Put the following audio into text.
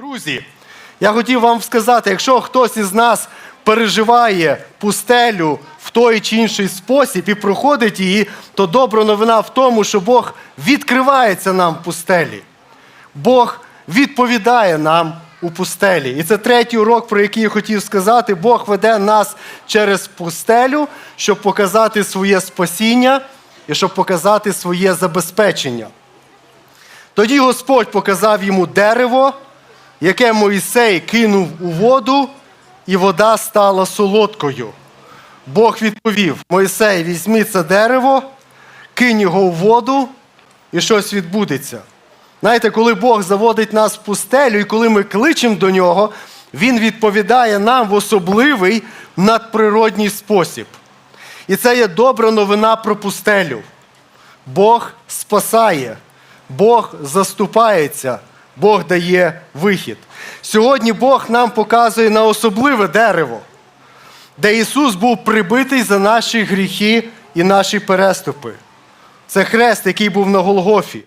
Друзі, я хотів вам сказати, якщо хтось із нас переживає пустелю в той чи інший спосіб і проходить її, то добра новина в тому, що Бог відкривається нам в пустелі. Бог відповідає нам у пустелі. І це третій урок, про який я хотів сказати. Бог веде нас через пустелю, щоб показати своє спасіння і щоб показати своє забезпечення. Тоді Господь показав йому дерево, яке Моїсей кинув у воду, і вода стала солодкою. Бог відповів: Моїсей, візьми це дерево, кинь його в воду, і щось відбудеться. Знаєте, коли Бог заводить нас в пустелю, і коли ми кличемо до нього, Він відповідає нам в особливий надприродній спосіб. І це є добра новина про пустелю. Бог спасає, Бог заступається, Бог дає вихід. Сьогодні Бог нам показує на особливе дерево, де Ісус був прибитий за наші гріхи і наші переступи. Це хрест, який був на Голгофі.